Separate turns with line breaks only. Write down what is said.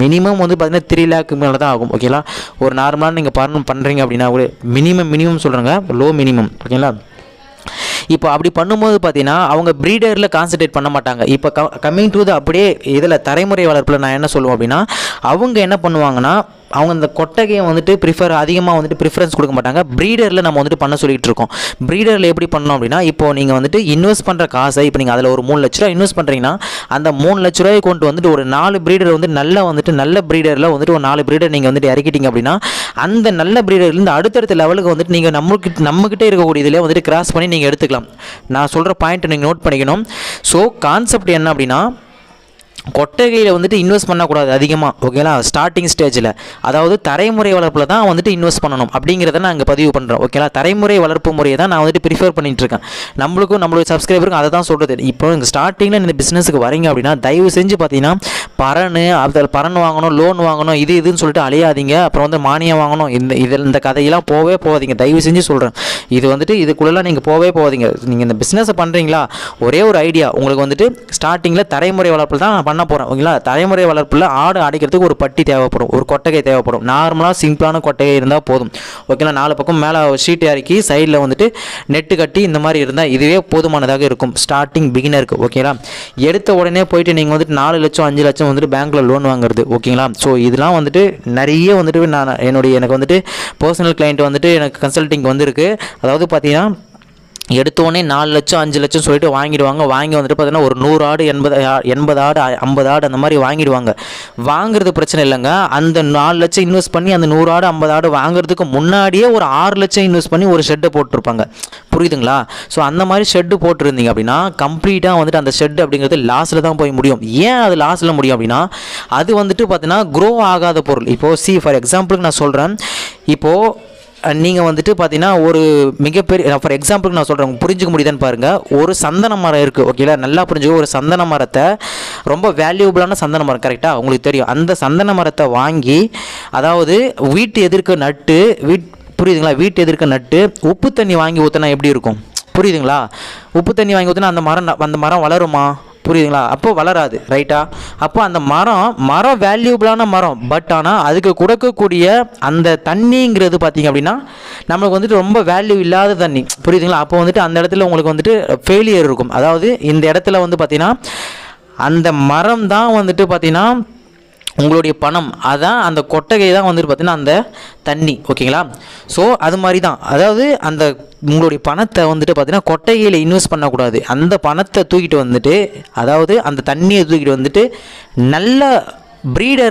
Minimum வந்து பார்த்தீங்கன்னா three லேக்கு மேலே தான் ஆகும் ஓகேங்களா ஒரு நார்மலாக நீங்கள் பண்ண பண்ணுறீங்க அப்படின்னா கூட மினிமம் மினிமம் சொல்கிறேங்க லோ மினிமம் ஓகேங்களா இப்போ அப்படி பண்ணும்போது பார்த்தீங்கன்னா அவங்க ப்ரீடரில் கான்சன்ட்ரேட் பண்ண மாட்டாங்க. இப்போ க கம்மிங் டு த அப்படியே இதில் தரைமுறை வளர்ப்பில் நான் என்ன சொல்லுவேன் அப்படின்னா அவங்க என்ன பண்ணுவாங்கன்னா அவங்க இந்த கொட்டகையை வந்துட்டு ப்ரிஃபர் அதிகமாக வந்துட்டு ப்ரிஃபரன்ஸ் கொடுக்க மாட்டாங்க. ப்ரீடரில் நம்ம வந்துட்டு பண்ண சொல்லிட்டு இருக்கோம். ப்ரீடரில் எப்படி பண்ணோம் அப்படின்னா இப்போ நீங்கள் வந்துட்டு இன்வெஸ்ட் பண்ணுற காசை இப்போ நீங்கள் அதில் ஒரு மூணு லட்ச ரூபா இன்வெஸ்ட் பண்ணுறீங்கன்னா அந்த மூணு லட்ச ரூபாயை கொண்டு வந்துட்டு ஒரு நாலு ப்ரீடர் வந்து நல்லா வந்துட்டு நல்ல ப்ரீடரில் வந்துட்டு ஒரு நாலு ப்ரீடர் நீங்கள் வந்துட்டு இறக்கிட்டீங்க அப்படின்னா அந்த நல்ல ப்ரீடர்லேருந்து அடுத்தடுத்த லெவலுக்கு வந்துட்டு நீங்கள் நம்மக்கிட்ட நம்மக்கிட்டே இருக்கக்கூடிய இதில் வந்துட்டு கிராஸ் பண்ணி நீங்கள் எடுத்துக்கலாம். நான் சொல்கிற பாயிண்ட் நீங்கள் நோட் பண்ணிக்கணும். ஸோ கான்செப்ட் என்ன அப்படின்னா கொட்டகையில் வந்துட்டு இன்வெஸ்ட் பண்ணக்கூடாது அதிகமாக ஓகேங்களா ஸ்டார்டிங் ஸ்டேஜில் அதாவது தரைமுறை வளர்ப்பில் தான் வந்துட்டு இன்வெஸ்ட் பண்ணணும் அப்படிங்கிறத நான் இங்கே பதிவு பண்ணுறேன் ஓகேங்களா தரைமுறை வளர்ப்பு முறையை தான் நான் வந்துட்டு ப்ரிஃபர் பண்ணிட்டு இருக்கேன். நம்மளுக்கும் நம்மளுடைய சப்ஸ்கிரைபருக்கும் அதை தான் சொல்கிறது இப்போ இங்கே ஸ்டார்டிங்கில் இந்த பிஸ்னஸுக்கு வரீங்க அப்படின்னா தயவு செஞ்சு பார்த்தீங்கன்னா பரன் அதில் பரன் வாங்கணும் லோன் வாங்கணும் இது இதுன்னு சொல்லிட்டு அழியாதீங்க அப்புறம் வந்து மானியம் வாங்கணும். இந்த இதில் இந்த கதையெல்லாம் போகவே போகாதீங்க. தயவு செஞ்சு சொல்கிறேன் இது வந்துட்டு இதுக்குள்ளெல்லாம் நீங்கள் போகவே போகாதீங்க. நீங்கள் இந்த பிஸ்னஸை பண்ணுறீங்களா ஒரே ஒரு ஐடியா உங்களுக்கு வந்துட்டு ஸ்டார்டிங்கில் தரைமுறை வளர்ப்பில் தான் பண்ண போகிறேன் ஓகேங்களா தலைமுறை வளர்ப்பில் ஆடு அடைக்கிறதுக்கு ஒரு பட்டி தேவைப்படும் ஒரு கொட்டகை தேவைப்படும். நார்மலாக சிம்பிளான கொட்டகை இருந்தால் போதும். ஓகேங்களா நாலு பக்கம் மேலே ஷீட் இறக்கி சைடில் வந்துட்டு நெட்டு கட்டி இந்த மாதிரி இருந்தால் இதுவே போதுமானதாக இருக்கும். ஸ்டார்டிங் பிகினருக்கு ஓகேங்களா எடுத்த உடனே போயிட்டு நீங்கள் வந்துட்டு நாலு லட்சம் அஞ்சு லட்சம் வந்துட்டு பேங்க்கில் லோன் வாங்குறது ஓகேங்களா ஸோ இதெல்லாம் வந்துட்டு நிறைய வந்துட்டு நான் என்னுடைய எனக்கு வந்துட்டு பர்சனல் கிளைண்ட் வந்துட்டு எனக்கு கன்சல்டிங் வந்திருக்கு. அதாவது பார்த்தீங்கன்னா எடுத்தோடனே நாலு லட்சம் அஞ்சு லட்சம் சொல்லிட்டு வாங்கிடுவாங்க. வாங்கி வந்துட்டு பார்த்தீங்கன்னா ஒரு நூறு ஆடு எண்பது எண்பது ஆடு ஐம்பது ஆடு அந்த மாதிரி வாங்கிடுவாங்க. வாங்குறது பிரச்சனை இல்லைங்க. அந்த நாலு லட்சம் இன்வெஸ்ட் பண்ணி அந்த நூறு ஆடு ஐம்பது ஆடு வாங்குறதுக்கு முன்னாடியே ஒரு ஆறு லட்சம் இன்வெஸ்ட் பண்ணி ஒரு ஷெட்டை போட்டிருப்பாங்க. புரியுதுங்களா? ஸோ அந்த மாதிரி ஷெட்டு போட்டிருந்தீங்க அப்படின்னா கம்ப்ளீட்டாக வந்துட்டு அந்த ஷெட் அப்படிங்கிறது லாஸில் தான் போய் முடியும். ஏன் அது லாஸில் முடியும் அப்படின்னா அது வந்துட்டு பார்த்தீங்கன்னா க்ரோ ஆகாத பொருள். இப்போது சி ஃபார் எக்ஸாம்பிளுக்கு நான் சொல்கிறேன் இப்போது நீங்கள் வந்துட்டு பார்த்தீங்கன்னா ஒரு மிகப்பெரிய ஃபார் எக்ஸாம்பிளுக்கு நான் சொல்கிறேன் புரிஞ்சுக்க முடியுதான்னு பாருங்கள் ஒரு சந்தன மரம் இருக்குது ஓகேங்களா நல்லா புரிஞ்சுக்க ஒரு சந்தன மரத்தை ரொம்ப வேல்யூபிளான சந்தன மரம் கரெக்டாக உங்களுக்கு தெரியும். அந்த சந்தன மரத்தை வாங்கி அதாவது வீட்டு எதிர்க்க நட்டு வீட் புரியுதுங்களா? வீட்டு எதிர்க்க நட்டு உப்பு தண்ணி வாங்கி ஊற்றினா எப்படி இருக்கும்? புரியுதுங்களா? உப்பு தண்ணி வாங்கி ஊற்றினா அந்த மரம் ந- அந்த மரம் வளருமா? புரியுதுங்களா? அப்போ வளராது ரைட்டா அப்போ அந்த மரம் மரம் வேல்யூபிளான மரம். பட் ஆனால் அதுக்கு கொடுக்கக்கூடிய அந்த தண்ணிங்கிறது பார்த்தீங்க அப்படின்னா நம்மளுக்கு வந்துட்டு ரொம்ப வேல்யூ இல்லாத தண்ணி. புரியுதுங்களா? அப்போ வந்துட்டு அந்த இடத்துல உங்களுக்கு வந்துட்டு ஃபெயிலியர் இருக்கும். அதாவது இந்த இடத்துல வந்து பார்த்தீங்கன்னா அந்த மரம் தான் வந்துட்டு பார்த்தீங்கன்னா உங்களுடைய பணம் அதான் அந்த கொட்டகை தான் வந்துட்டு பார்த்தீங்கன்னா அந்த தண்ணி ஓகேங்களா? ஸோ அது மாதிரி தான் அதாவது அந்த உங்களுடைய பணத்தை வந்துட்டு பார்த்தீங்கன்னா கொட்டகையில் இன்வெஸ்ட் பண்ணக்கூடாது. அந்த பணத்தை தூக்கிட்டு வந்துட்டு அதாவது அந்த தண்ணியை தூக்கிட்டு வந்துட்டு நல்ல ப்ரீடர்